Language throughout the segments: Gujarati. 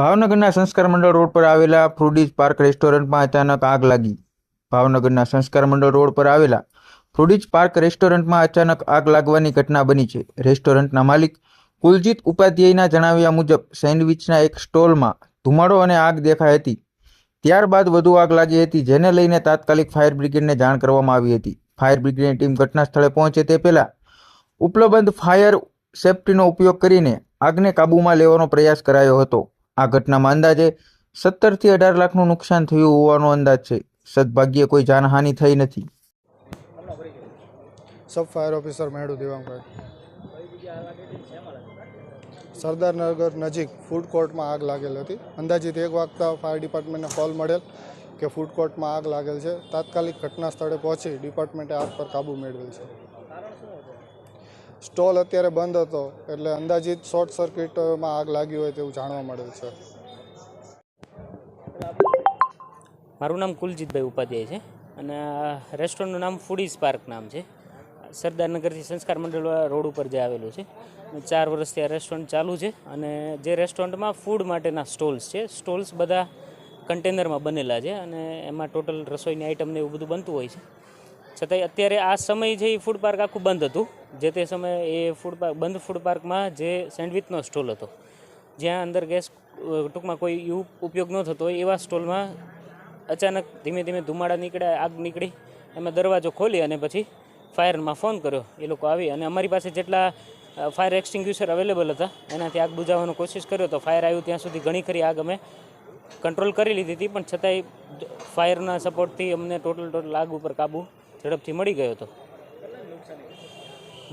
ભાવનગરના સંસ્કાર મંડળ રોડ પર આવેલા ફ્રૂડીઝ પાર્ક રેસ્ટોરન્ટમાં અચાનક આગ લાગી. ભાવનગરના સંસ્કાર મંડળ રોડ પર આવેલા ફ્રૂડીઝ પાર્ક રેસ્ટોરન્ટમાં અચાનક આગ લાગવાની ઘટના બની છે. રેસ્ટોરન્ટના માલિક કુલજીત ઉપાધ્યાયના જણાવ્યા મુજબ, સેન્ડવિચના એક સ્ટોલમાં ધુમાડો અને આગ દેખાઈ હતી. ત્યારબાદ વધુ આગ લાગી હતી, જેને લઈને તાત્કાલિક ફાયર બ્રિગેડને જાણ કરવામાં આવી હતી. ફાયર બ્રિગેડની ટીમ ઘટના સ્થળે પહોંચે તે પહેલાં ઉપલબ્ધ ફાયર સેફ્ટીનો ઉપયોગ કરીને આગને કાબૂમાં લેવાનો પ્રયાસ કરાયો હતો. આ ઘટનામાં અંદાજે સત્તરથી અઢાર લાખનું નુકસાન થયું હોવાનો અંદાજ છે. સદભાગ્યે કોઈ જાનહાનિ થઈ નથી. સબ ફાયર ઓફિસર મેળુ દેવાંગભાઈ. સરદારનગર નજીક ફૂડ કોર્ટમાં આગ લાગેલ હતી. અંદાજિત એક વાગતા ફાયર ડિપાર્ટમેન્ટને કોલ મળેલ કે ફૂડ કોર્ટમાં આગ લાગેલ છે. તાત્કાલિક ઘટના સ્થળે પહોંચી ડિપાર્ટમેન્ટે આગ પર કાબૂ મેળવેલ છે. સ્ટોલ અત્યારે બંધ હતો, એટલે અંદાજિત શોર્ટ સર્કિટમાં આગ લાગી હોય તેવું જાણવા મળેલ છે. મારું નામ કુલજીતભાઈ ઉપાધ્યાય છે અને રેસ્ટોરન્ટનું નામ ફૂડીઝ પાર્ક નામ છે. સરદારનગરથી સંસ્કાર મંડળ રોડ ઉપર જે આવેલું છે. ચાર વર્ષથી આ રેસ્ટોરન્ટ ચાલુ છે અને જે રેસ્ટોરન્ટમાં ફૂડ માટેના સ્ટોલ્સ છે, સ્ટોલ્સ બધા કન્ટેનરમાં બનેલા છે અને એમાં ટોટલ રસોઈની આઇટમને એવું બધું બનતું હોય છે. છતાંય અત્યારે આ સમય એ ફૂડ પાર્ક આખું બંધ હતું, જે તે સમયે એ ફૂડ પાર્ક બંધ ફૂડ પાર્કમાં જે સેન્ડવિચનો સ્ટોલ હતો. જ્યાં અંદર ગેસ ટૂંકમાં કોઈ ઉપયોગ ન થતો એવા સ્ટોલમાં અચાનક ધીમે ધીમે ધુમાડા નીકળ્યા, આગ નીકળી, એમાં દરવાજો ખોલી અને પછી ફાયરમાં ફોન કર્યો. એ લોકો આવી અને અમારી પાસે જેટલા ફાયર એક્સટિંગ્યુશર અવેલેબલ હતા, એનાથી આગ બુજાવવાનો કોશિશ કર્યો તો ફાયર આવ્યું ત્યાં સુધી ઘણી ખરી આગ અમે કંટ્રોલ કરી લીધી હતી, પણ છતાંય ફાયરના સપોર્ટથી અમને ટોટલ ટોટલ આગ ઉપર કાબુ ઝડપથી મળી ગયો હતો.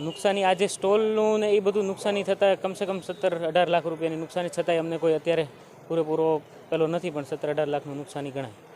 નુકસાની આજે સ્ટોલનું ને એ બધું નુકસાની થતાં કમસે કમ સત્તર અઢાર લાખ રૂપિયાની નુકસાની છતાંય અમને કોઈ અત્યારે પૂરેપૂરો પેલો નથી, પણ સત્તર અઢાર લાખનું નુકસાની ગણાય.